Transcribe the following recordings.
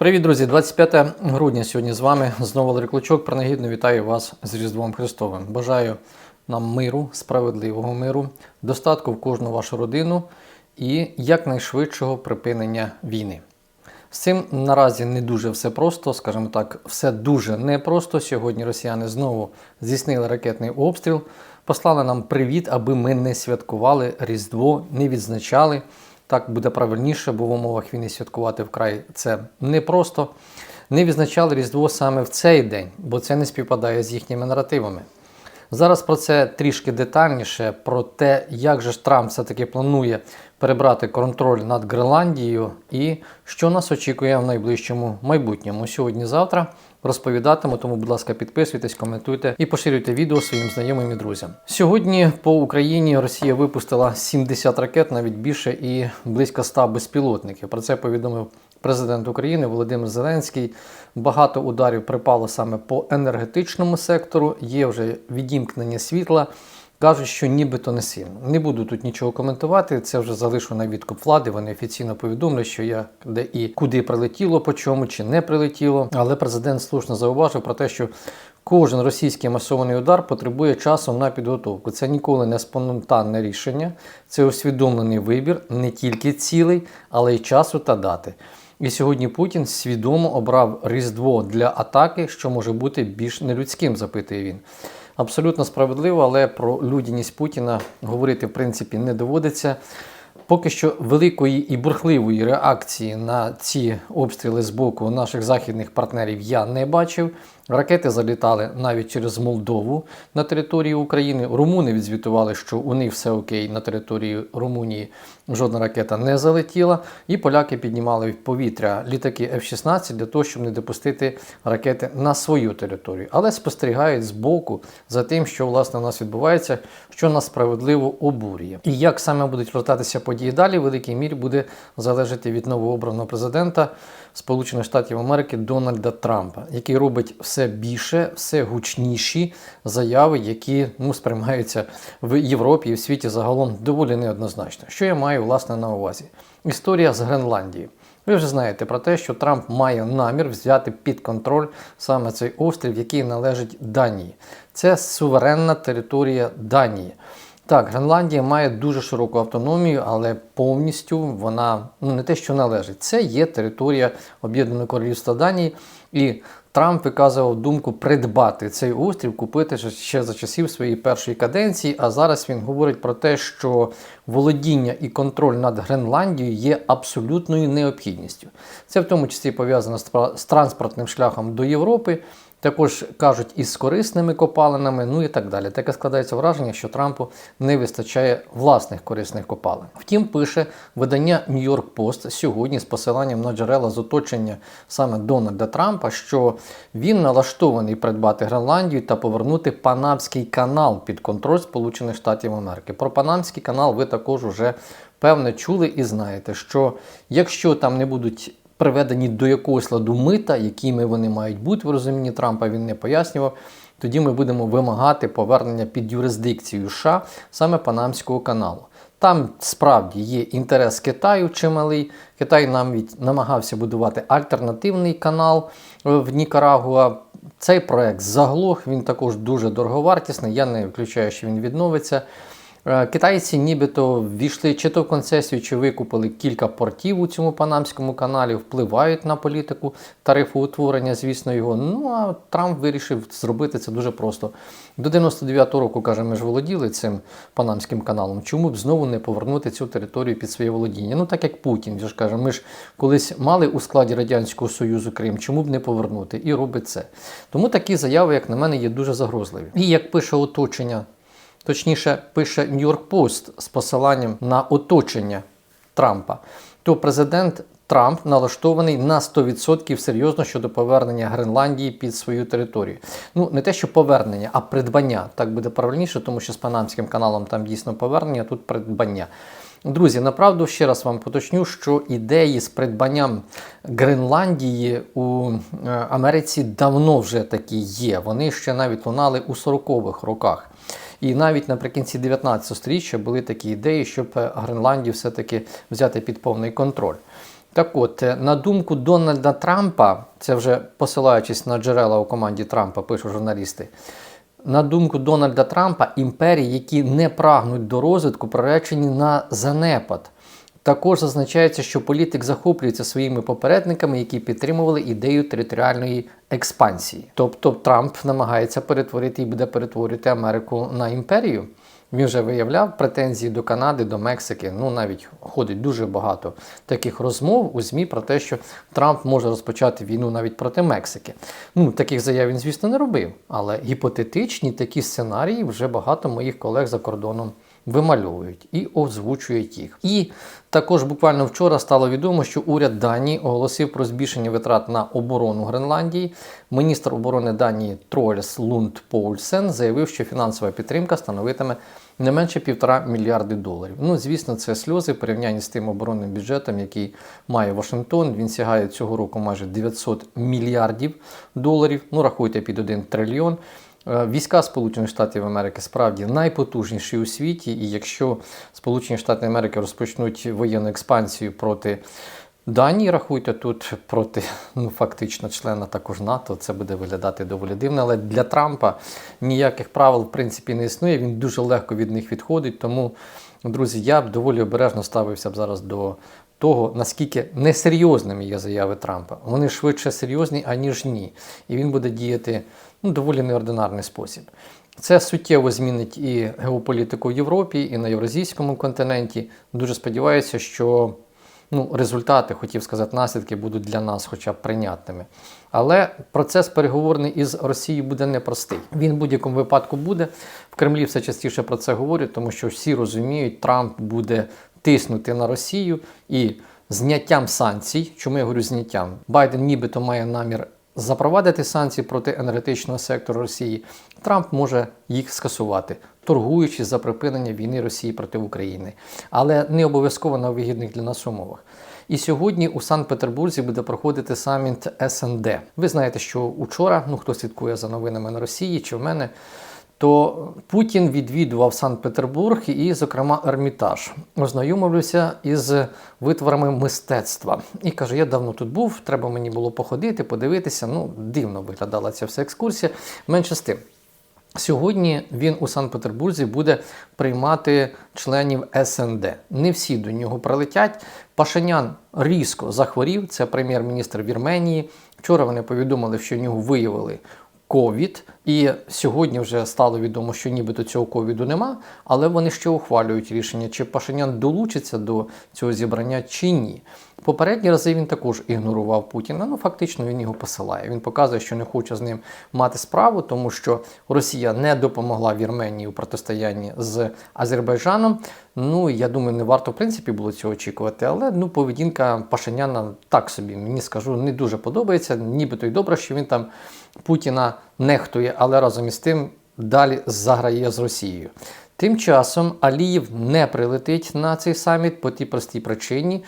Привіт, друзі! 25 грудня сьогодні з вами знову Валерій Клочок. Принагідно вітаю вас з Різдвом Христовим. Бажаю нам миру, справедливого миру, достатку в кожну вашу родину і якнайшвидшого припинення війни. З цим наразі не дуже все просто, скажімо так, все дуже непросто. Сьогодні росіяни знову здійснили ракетний обстріл, послали нам привіт, аби ми не святкували Різдво, не відзначали. Так буде правильніше, бо в умовах війни святкувати вкрай це непросто. Не відзначали Різдво саме в цей день, бо це не співпадає з їхніми наративами. Зараз про це трішки детальніше, про те, як же Трамп все-таки планує перебрати контроль над Гренландією і що нас очікує в найближчому майбутньому. Сьогодні-завтра розповідатиму, тому, будь ласка, підписуйтесь, коментуйте і поширюйте відео своїм знайомим і друзям. Сьогодні по Україні Росія випустила 70 ракет, навіть більше, і близько 100 безпілотників. Про це повідомив президент України Володимир Зеленський. Багато ударів припало саме по енергетичному сектору. Є вже відімкнення світла. Кажуть, що нібито не сильно. Не буду тут нічого коментувати. Це вже залишу на відкуп влади. Вони офіційно повідомили, що я де і куди прилетіло, по чому чи не прилетіло. Але президент слушно зауважив про те, що кожен російський масований удар потребує часу на підготовку. Це ніколи не спонтанне рішення, це усвідомлений вибір не тільки цілей, але й часу та дати. І сьогодні Путін свідомо обрав Різдво для атаки, що може бути більш нелюдським, запитує він. Абсолютно справедливо, але про людяність Путіна говорити в принципі не доводиться. Поки що великої і бурхливої реакції на ці обстріли з боку наших західних партнерів я не бачив. Ракети залітали навіть через Молдову на території України. Румуни відзвітували, що у них все окей на території Румунії жодна ракета не залетіла. І поляки піднімали в повітря літаки F-16 для того, щоб не допустити ракети на свою територію. Але спостерігають з боку за тим, що власне у нас відбувається, що нас справедливо обурює. І як саме будуть розвертатися події далі, в великій мірі буде залежати від новообраного президента Сполучених Штатів Америки Дональда Трампа, який робить все більше, все гучніші заяви, які ну, сприймаються в Європі і в світі загалом доволі неоднозначно. Що я маю власне на увазі? Історія з Гренландії. Ви вже знаєте про те, що Трамп має намір взяти під контроль саме цей острів, який належить Данії. Це суверенна територія Данії. Так, Гренландія має дуже широку автономію, але повністю вона ну не те, що належить. Це є територія Об'єднаного Королівства Данії, і Трамп виказував думку придбати цей острів, купити ще за часів своєї першої каденції. А зараз він говорить про те, що володіння і контроль над Гренландією є абсолютною необхідністю. Це в тому числі пов'язано з транспортним шляхом до Європи. Також кажуть із корисними копалинами, ну і так далі. Таке складається враження, що Трампу не вистачає власних корисних копалин. Втім, пише видання York Post сьогодні з посиланням на джерела з оточення саме Дональда Трампа, що він налаштований придбати Гренландію та повернути Панамський канал під контроль Сполучених Штатів Америки. Про Панамський канал ви також уже певне чули і знаєте, що якщо там не будуть приведені до якогось ладу мита, якими вони мають бути в розумінні Трампа, він не пояснював. Тоді ми будемо вимагати повернення під юрисдикцію США саме Панамського каналу. Там справді є інтерес Китаю чималий. Китай навіть намагався будувати альтернативний канал в Нікарагуа. Цей проект заглох, він також дуже дороговартісний. Я не виключаю, що він відновиться. Е, китайці нібито ввійшли чи то в концесію, чи викупили кілька портів у цьому Панамському каналі, впливають на політику тарифоутворення, звісно, його. Ну а Трамп вирішив зробити це дуже просто. До 99-го року, каже, ми ж володіли цим Панамським каналом. Чому б знову не повернути цю територію під своє володіння? Ну, так як Путін ж каже, ми ж колись мали у складі Радянського Союзу Крим, чому б не повернути? І робить це. Тому такі заяви, як на мене, є дуже загрозливі. І як пише оточення. Точніше, пише York Post з посиланням на оточення Трампа, то президент Трамп налаштований на 100% серйозно щодо повернення Гренландії під свою територію. Ну, не те, що повернення, а придбання. Так буде правильніше, тому що з Панамським каналом там дійсно повернення, а тут придбання. Друзі, направду ще раз вам поточню, що ідеї з придбанням Гренландії у е, Америці давно вже такі є. Вони ще навіть лунали у 40-х роках. І навіть наприкінці 19 століття були такі ідеї, щоб Гренландію все-таки взяти під повний контроль. Так от, е, на думку Дональда Трампа, це вже посилаючись на джерела у команді Трампа, пишуть журналісти. На думку Дональда Трампа, імперії, які не прагнуть до розвитку, приречені на занепад. Також зазначається, що політик захоплюється своїми попередниками, які підтримували ідею територіальної експансії. Тобто Трамп намагається перетворити і буде перетворити Америку на імперію. Він вже виявляв претензії до Канади, до Мексики. Ну навіть ходить дуже багато таких розмов у ЗМІ про те, що Трамп може розпочати війну навіть проти Мексики. Ну таких заяв він, звісно, не робив. Але гіпотетичні такі сценарії вже багато моїх колег за кордоном вимальовують і озвучують їх. І також буквально вчора стало відомо, що уряд Данії оголосив про збільшення витрат на оборону Гренландії. Міністр оборони Данії Трольс Лунд Поульсен заявив, що фінансова підтримка становитиме не менше півтора мільярди доларів. Ну, звісно, це сльози в порівнянні з тим оборонним бюджетом, який має Вашингтон. Він сягає цього року майже 900 мільярдів доларів. Ну, рахуйте під 1 трильйон. Е, Війська Сполучених Штатів Америки справді найпотужніші у світі, і якщо Сполучені Штати Америки розпочнуть воєнну експансію проти Данії, рахуйте тут проти ну фактично члена також НАТО, це буде виглядати доволі дивно. Але для Трампа ніяких правил в принципі не існує. Він дуже легко від них відходить. Тому, друзі, я б доволі обережно ставився б зараз до того, наскільки несерйозними є заяви Трампа. Вони швидше серйозні, аніж ні. І він буде діяти ну, доволі неординарний спосіб. Це суттєво змінить і геополітику в Європі, і на Євразійському континенті. Дуже сподіваюся, що ну, результати, хотів сказати, наслідки будуть для нас хоча б прийнятними. Але процес переговорний із Росією буде непростий. Він в будь-якому випадку буде. В Кремлі все частіше про це говорять, тому що всі розуміють, Трамп буде тиснути на Росію і зняттям санкцій. Чому я говорю зняттям? Байден нібито має намір запровадити санкції проти енергетичного сектору Росії. Трамп може їх скасувати, торгуючи за припинення війни Росії проти України, але не обов'язково на вигідних для нас умовах. І сьогодні у Санкт-Петербурзі буде проходити саміт СНД. Ви знаєте, що учора, ну хто слідкує за новинами на Росії чи в мене, то Путін відвідував Санкт-Петербург і, зокрема, Ермітаж. Ознайомився із витворами мистецтва. І каже: я давно тут був, треба мені було походити, подивитися. Ну, дивно виглядала ця вся екскурсія. Менше з тим. Сьогодні він у Санкт-Петербурзі буде приймати членів СНД. Не всі до нього прилетять. Пашинян різко захворів. Це прем'єр-міністр Вірменії. Вчора вони повідомили, що в нього виявили ковід, і сьогодні вже стало відомо, що нібито цього ковіду нема, але вони ще ухвалюють рішення, чи Пашинян долучиться до цього зібрання чи ні. Попередні рази він також ігнорував Путіна. Ну фактично він його посилає. Він показує, що не хоче з ним мати справу, тому що Росія не допомогла Вірменії у протистоянні з Азербайджаном. Ну я думаю, не варто в принципі було цього очікувати, але ну поведінка Пашиняна так собі мені скажу не дуже подобається. Нібито й добре, що він там Путіна нехтує, але разом із тим далі заграє з Росією. Тим часом Аліїв не прилетить на цей саміт по тій простій причині,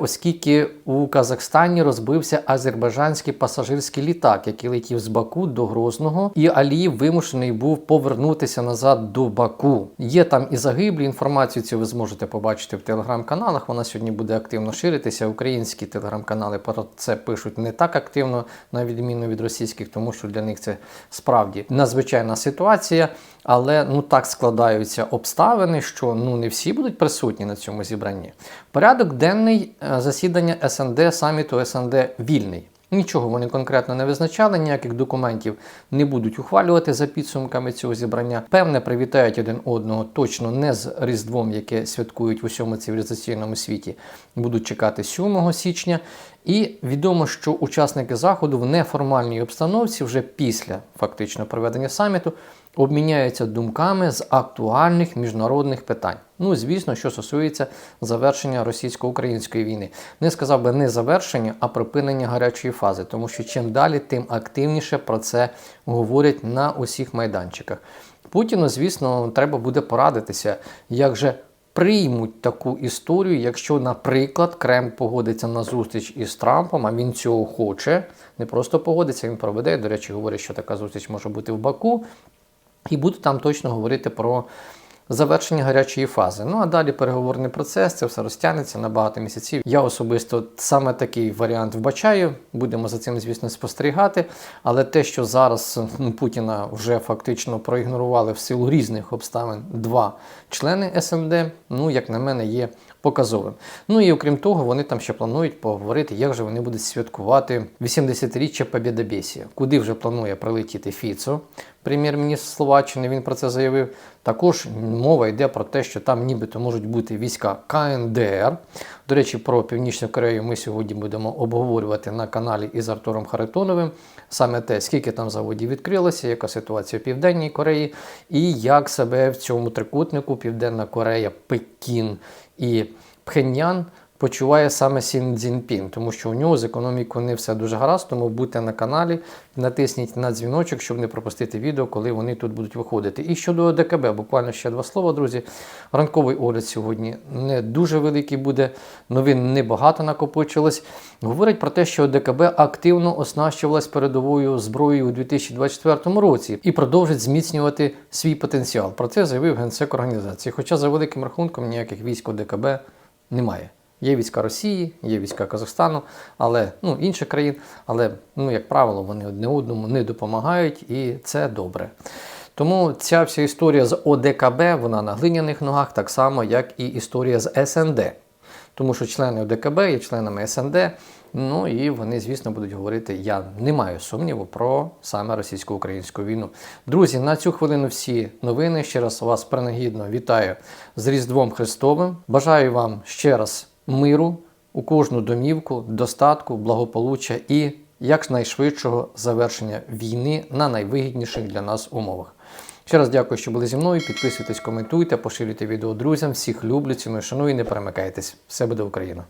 оскільки у Казахстані розбився азербайджанський пасажирський літак, який летів з Баку до Грозного, і Аліїв вимушений був повернутися назад до Баку. Є там і загиблі. Інформацію цю ви зможете побачити в телеграм-каналах. Вона сьогодні буде активно ширитися. Українські телеграм-канали про це пишуть не так активно, на відміну від російських, тому що для них це справді надзвичайна ситуація. Але ну так складаються обставини, що ну не всі будуть присутні на цьому зібранні. Порядок денний е, засідання СНД саміту СНД вільний. Нічого вони конкретно не визначали, ніяких документів не будуть ухвалювати за підсумками цього зібрання. Певне, привітають один одного точно не з Різдвом, яке святкують в усьому цивілізаційному світі. Будуть чекати 7 січня. І відомо, що учасники заходу в неформальній обстановці вже після фактично проведення саміту обміняються думками з актуальних міжнародних питань. Ну, звісно, що стосується завершення російсько-української війни. Не сказав би не завершення, а припинення гарячої фази, тому що чим далі, тим активніше про це говорять на усіх майданчиках. Путіну, звісно, треба буде порадитися, як же приймуть таку історію, якщо, наприклад, Кремль погодиться на зустріч із Трампом, а він цього хоче, не просто погодиться, він проведе. До речі, говорить, що така зустріч може бути в Баку. І будуть там точно говорити про завершення гарячої фази. Ну а далі переговорний процес, це все розтягнеться на багато місяців. Я особисто саме такий варіант вбачаю. Будемо за цим, звісно, спостерігати. Але те, що зараз ну, Путіна вже фактично проігнорували в силу різних обставин два члени СНД, ну як на мене, є показовим. Ну і окрім того, вони там ще планують поговорити, як же вони будуть святкувати 80-річчя Побєдобєсія, куди вже планує прилетіти Фіцо, прем'єр-міністр Словаччини. Він про це заявив. Також мова йде про те, що там нібито можуть бути війська КНДР. До речі, про Північну Корею ми сьогодні будемо обговорювати на каналі із Артуром Харитоновим. Саме те, скільки там заводів відкрилося, яка ситуація в Південній Кореї, і як себе в цьому трикутнику Південна Корея, Пекін і Пхеньян почуває саме Сін Цзіньпін, тому що у нього з економікою не все дуже гаразд, тому будьте на каналі, натисніть на дзвіночок, щоб не пропустити відео, коли вони тут будуть виходити. І щодо ОДКБ, буквально ще два слова, друзі. Ранковий огляд сьогодні не дуже великий буде, новин небагато накопичилось. Говорить про те, що ОДКБ активно оснащувалась передовою зброєю у 2024 році і продовжить зміцнювати свій потенціал. Про це заявив генсек організації. Хоча за великим рахунком ніяких військ ОДКБ немає. Є війська Росії, є війська Казахстану, але ну інших країн, але ну як правило, вони одне одному не допомагають, і це добре. Тому ця вся історія з ОДКБ вона на глиняних ногах, так само як і історія з СНД. Тому що члени ОДКБ є членами СНД. Ну і вони, звісно, будуть говорити. Я не маю сумніву про саме російсько-українську війну. Друзі, на цю хвилину всі новини. Ще раз вас принагідно вітаю з Різдвом Христовим. Бажаю вам ще раз миру у кожну домівку, достатку, благополуччя і якнайшвидшого завершення війни на найвигідніших для нас умовах. Ще раз дякую, що були зі мною. Підписуйтесь, коментуйте, поширюйте відео друзям. Всіх люблю, ціную, шаную і не перемикайтесь. Все буде Україна!